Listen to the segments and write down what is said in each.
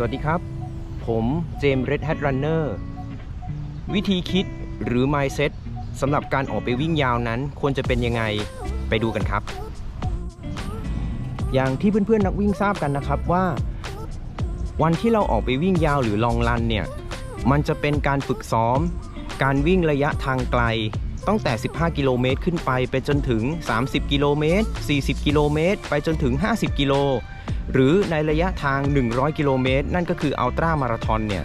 สวัสดีครับ ผมเจมส์ Red Hat Runner วิธีคิดหรือ mindset สำหรับการออกไปวิ่งยาวนั้น ควรจะเป็นยังไงไปดูกันครับ อย่างที่เพื่อนๆนักวิ่งทราบกันนะครับว่า วันที่เราออกไปวิ่งยาวหรือลองรันเนี่ย มันจะเป็นการฝึกซ้อม การวิ่งระยะทางไกล ตั้งแต่ 15 กิโลเมตรขึ้นไปไปจนถึง 30 กิโลเมตร 40 กิโลเมตร ไปจนถึง 50 กิโล หรือในระยะทาง 100 กิโลเมตร นั่นก็คืออัลตร้ามาราธอนเนี่ย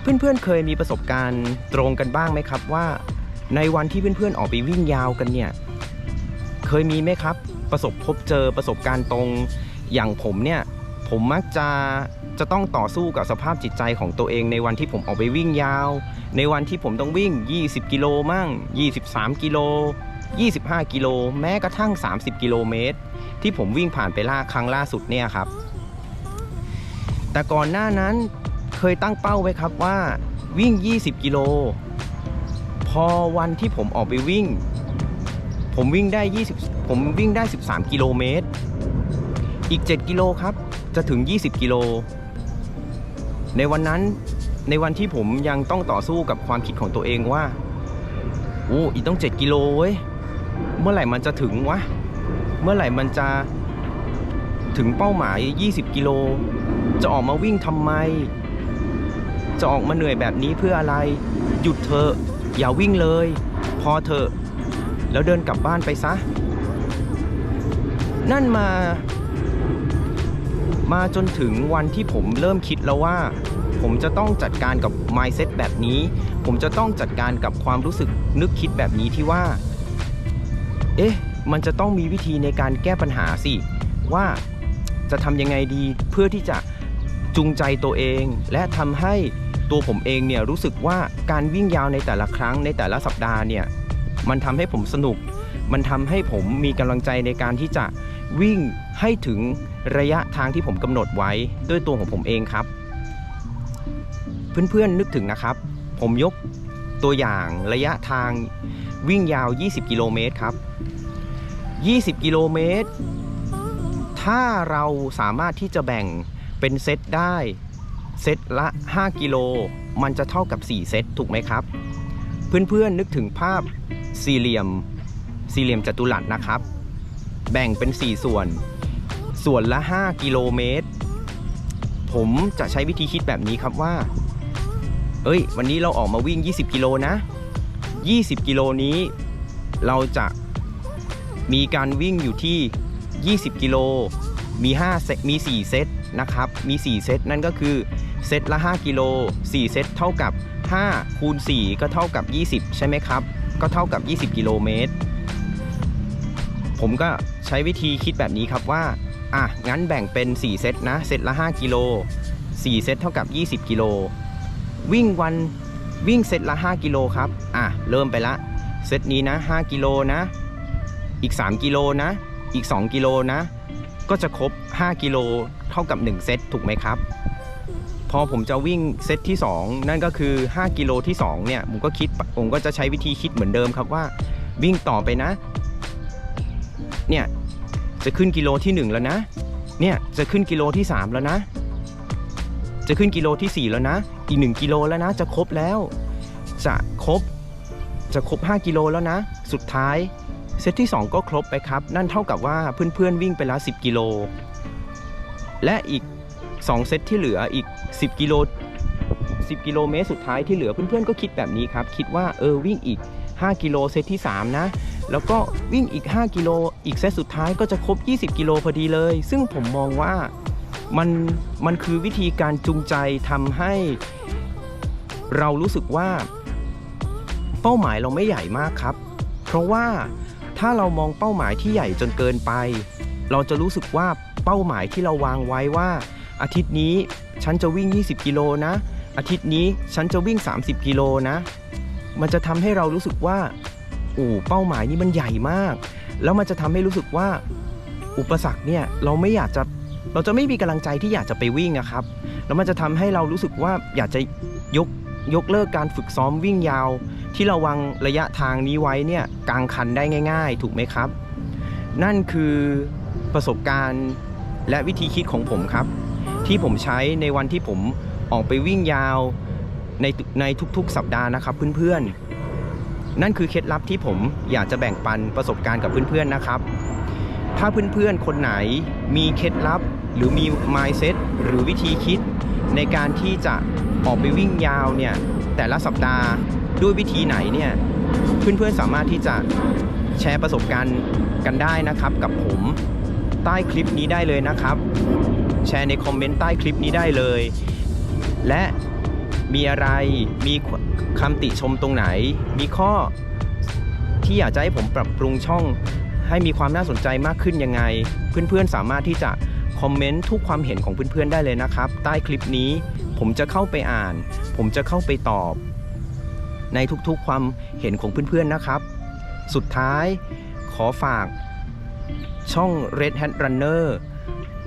เพื่อนๆเคยมีประสบการณ์ตรงกันบ้างไหมครับว่า ในวันที่เพื่อนๆออกไปวิ่งยาวกันเนี่ย เคยมีไหมครับ ประสบพบเจอประสบการณ์ตรงอย่างผมเนี่ย ผมมักจะจะต้องต่อสู้กับสภาพจิตใจของตัวเองในวันที่ผมออกไปวิ่งยาว ในวันที่ผมต้องวิ่ง 20 กิโลมั่ง 23 กิโล 25 กิโล แม้กระทั่ง 30 กิโลเมตร ที่ผมวิ่งผ่านไปล่าครั้งล่าสุดเนี่ยครับ แต่ก่อนหน้านั้นเคยตั้งเป้าไว้ครับว่าวิ่ง 20 กิโล พอวันที่ผมออกไปวิ่ง ผมวิ่งได้ 20 ผมวิ่งได้ 13 กิโลเมตร อีก 7 กิโลครับ จะถึง 20 กิโล ในวันนั้น ในวันที่ผมยังต้องต่อสู้กับความคิดของตัวเองว่า โอ้ อีกต้อง 7 กิโลเว้ย เมื่อไหร่มันจะถึงวะ เมื่อไหร่มันจะถึงเป้าหมาย 20 กิโล จะออกมาวิ่งทำไม จะออกมาเหนื่อยแบบนี้เพื่ออะไร หยุดเถอะ อย่าวิ่งเลย พอเถอะ แล้วเดินกลับบ้านไปซะ นั่นมา มาจนถึงวันที่ผมเริ่มคิดแล้วว่า ผมจะต้องจัดการกับ mindset แบบนี้ ผมจะต้องจัดการกับความรู้สึกนึกคิดแบบนี้ที่ว่า เอ๊ะ มันจะต้องมีวิธีในการแก้ปัญหาสิ ว่าจะทำยังไงดีเพื่อที่จะจูงใจตัวเอง และทำให้ตัวผมเองเนี่ยรู้สึกว่าการวิ่งยาวในแต่ละครั้งในแต่ละสัปดาห์เนี่ยมันทำให้ผมสนุก มันทำให้ผมมีกำลังใจในการที่จะวิ่งให้ถึงระยะทางที่ผมกำหนดไว้ด้วยตัวของผมเองครับ เพื่อนๆนึกถึงนะครับ ผมยกตัวอย่างระยะทางวิ่งยาว 20 กิโลเมตรครับ 20 กิโลเมตร ถ้าเราสามารถที่จะแบ่งเป็นเซตได้ เซตละ 5 กิโล มันจะเท่ากับ 4 เซตถูกไหมครับ เพื่อนๆนึกถึงภาพสี่เหลี่ยม สี่เหลี่ยมจัตุรัสนะครับ แบ่งเป็น 4 ส่วน ส่วนละ 5 กิโลเมตร ผมจะใช้วิธีคิดแบบนี้ครับว่า เอ้ย วันนี้เราออกมาวิ่ง 20 กิโลนะ 20 กิโลนี้ เราจะ มีการวิ่งอยู่ที่ 20 กิโล มี5เซตมี 4 เซตนะครับ มี 4 เซตนั่นก็คือ เซตละ 5 กิโล 4 เซตเท่ากับ 5 คูณ 4 ก็เท่ากับ 20 ใช่ไหมครับ ก็เท่ากับ 20 กิโลเมตร ผมก็ใช้วิธีคิดแบบนี้ครับว่า อะ งั้นแบ่งเป็น 4 เซตนะ เซตละ 5 กิโล 4 เซตเท่ากับ 20 กิโล วิ่งวันวิ่งเซตละ 5 กิโลครับ อะ เริ่มไปละ เซตนี้นะ 5 กิโลนะ อีก 3 กิโลนะ อีก 2 กิโลนะ ก็จะครบ 5 กิโลเท่ากับ 1 เซตถูกไหมครับ พอผมจะวิ่งเซตที่ 2 นั่นก็คือ 5 กิโลที่ 2 เนี่ย ผมก็คิดผมก็จะใช้วิธีคิดเหมือนเดิมครับว่า วิ่งต่อไปนะ เนี่ย จะขึ้นกิโลที่ 1 แล้วนะ เนี่ยจะขึ้นกิโลที่ 3 แล้วนะ จะขึ้นกิโลที่ 4 แล้วนะ อีก 1 กิโลแล้วนะ จะครบแล้ว จะครบจะครบ 5 กิโลแล้วนะ สุดท้ายเซตที่ 2 ก็ครบไปครับ นั่นเท่ากับว่าเพื่อนๆวิ่งไปแล้ว 10 กิโล และอีก 2 เซตที่เหลืออีก 10 กิโล 10 กิโลเมตรสุดท้ายที่เหลือเพื่อนๆก็คิดแบบนี้ครับ คิดว่าเออวิ่งอีก 5 กิโลเซตที่ 3 นะ แล้วก็วิ่งอีก 5 กิโล อีกเซตสุดท้ายก็จะครบ 20 กิโลพอดีเลย ซึ่งผมมองว่ามันมันคือวิธีการจูงใจทำให้ เรารู้สึกว่า เป้าหมายเราไม่ใหญ่มากครับ ราะว่าถ้าเรามองเป้าหมายที่ใหญ่จนเกินไป เราจะรู้สึกว่าเป้าหมายที่เราวางไว้ว่า อาทิตย์นี้ฉันจะวิ่ง 20 กิโลนะ อาทิตย์นี้ฉันจะวิ่ง 30 กิโลนะ มันจะทำให้เรารู้สึกว่าโอ้เป้าหมายนี้มันใหญ่มาก แล้วมันจะทำให้รู้สึกว่าอุปสรรคเนี่ยเราไม่อยากจะเราจะไม่มีกำลังใจที่อยากจะไปวิ่งนะครับ แล้วมันจะทำให้เรารู้สึกว่าอยากจะยก ยกเลิกการฝึกซ้อมวิ่งยาว ที่เราวางระยะทางนี้ไว้เนี่ยกลางคันได้ง่าย ๆ ถูกไหมครับ นั่นคือประสบการณ์และวิธีคิดของผมครับ ที่ผมใช้ในวันที่ผมออกไปวิ่งยาวในในทุกๆ สัปดาห์นะครับเพื่อนๆ นั่นคือเคล็ดลับที่ผมอยากจะแบ่งปันประสบการณ์กับเพื่อนๆนะครับ ถ้าเพื่อนๆ คนไหนมีเคล็ดลับหรือมี mindset หรือวิธีคิดในการที่จะ ออกไปวิ่งยาวเนี่ยแต่ละสัปดาห์ด้วยวิธีไหนเนี่ยเพื่อนๆสามารถที่จะแชร์ประสบการณ์กันได้นะครับ กับผมใต้คลิปนี้ได้เลยนะครับ แชร์ในคอมเมนต์ใต้คลิปนี้ได้เลย และมีอะไรมีคำติชมตรงไหน มีข้อที่อยากจะให้ผมปรับปรุงช่องให้มีความน่าสนใจมากขึ้นยังไง เพื่อนๆสามารถที่จะคอมเมนต์ทุกความเห็นของเพื่อนๆได้เลยนะครับ ใต้คลิปนี้ ผมจะเข้าไปอ่าน ผมจะเข้าไปตอบ ในทุกๆความเห็นของเพื่อนๆนะครับ สุดท้ายขอฝากช่อง Red Hat Runner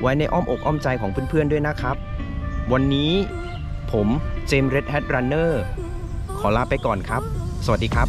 ไว้ในอ้อมอกอ้อมใจของเพื่อนๆด้วยนะครับ วันนี้ผมเจมส์ Red Hat Runner ขอลาไปก่อนครับ สวัสดีครับ